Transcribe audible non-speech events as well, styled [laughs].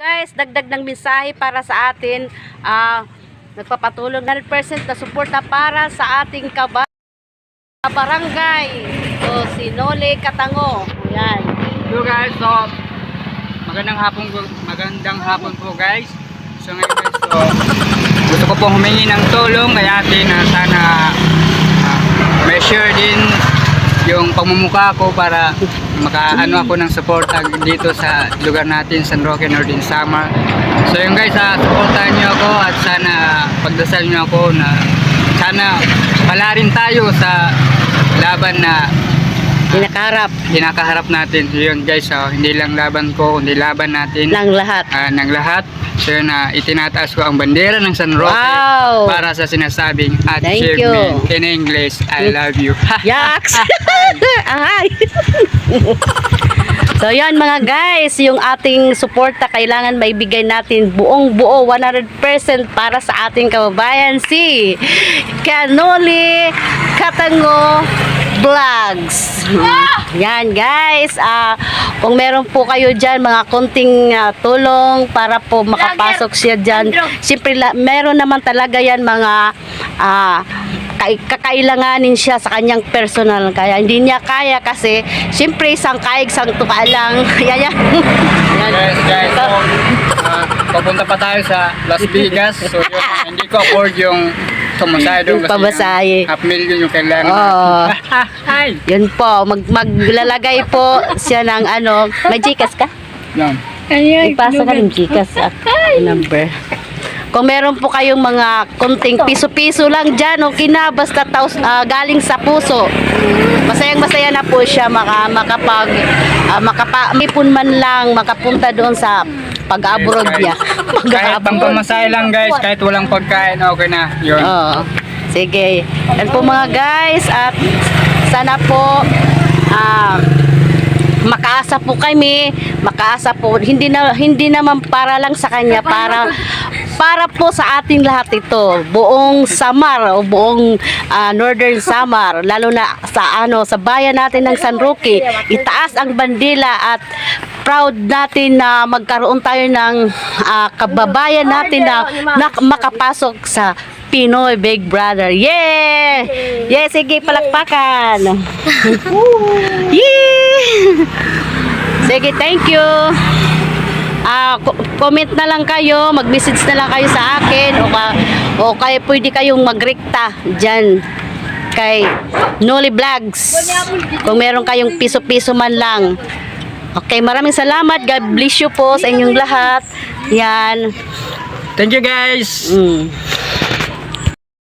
Guys, dagdag ng mensahe para sa atin. Ah, nagpapatulong 100% na suporta para sa ating kaba barangay. So, si Nole Katango. Yan. So guys, so magandang hapon po, magandang hapon po guys. So ngayon guys, so gusto ko pong humingi ng tulong kay ate na sana ah, may share din yung pamumuka ko para makaano ako ng support dito sa lugar natin, San Roque, Northern Samar. So yun guys, uh, supportahan niyo ako at sana pagdasal niyo ako na sana pala rin tayo sa laban na Dinakarap kinakaharap natin. So yun guys, oh, hindi lang laban ko, kundi laban natin ng lahat. ah, ng lahat. So yun, ah, itinataas ko ang bandera ng San Roque Wow! para sa sinasabing Thank achievement. In English, I love you. [laughs] Yaks! [laughs] Ay! [laughs] so yan mga guys, yung ating suporta kailangan maibigay natin buong buo 100% para sa ating kababayan si Canoli Katango Vlogs. Yan guys, ah kung meron po kayo dyan mga konting ah, tulong para po makapasok siya dyan. Siyempre la- meron naman talaga yan mga ah kai- kakailanganin siya sa kanyang personal kaya hindi niya kaya kasi siyempre isang kaig sang tuka lang [laughs] yan yan. Guys, guys, so, ah, papunta pa tayo sa Las Vegas. So yun, hindi ko afford yung tumasahe doon Yung pamasahe. half million yung kailangan. Oo. [laughs] Hi! yun po mag maglalagay po siya ng ano may Gcash ka? Yan. ipasa ka ng Gcash ah, number kung meron po kayong mga konting piso-piso lang dyan, okay na, basta taos, ah, galing sa puso. Masayang masaya na po siya maka, makapag, uh, makapa, ipon man lang, makapunta doon sa pag-abroad niya. Kahit pang pamasahe lang guys, kahit walang pagkain, okay na. Yun. Oo. Sige. Yan po mga guys at sana po ah makaasa po kami, makaasa po hindi na hindi naman para lang sa kanya, para para po sa ating lahat ito, buong Samar o buong ah, Northern Samar, lalo na sa ano sa bayan natin ng San Roque, itaas ang bandila at proud natin na magkaroon tayo ng ah, kababayan natin na, na makapasok sa Pinoy Big Brother. Yeah! Yeah, sige, palakpakan. [laughs] yeah! Sige, thank you. Co- comment na lang kayo, mag-message na lang kayo sa akin o ka, o kaya pwede kayong magrekta diyan kay Noli Vlogs. Kung meron kayong piso-piso man lang. Okay, maraming salamat. God bless you po sa inyong lahat. Yan. Thank you guys! Mm.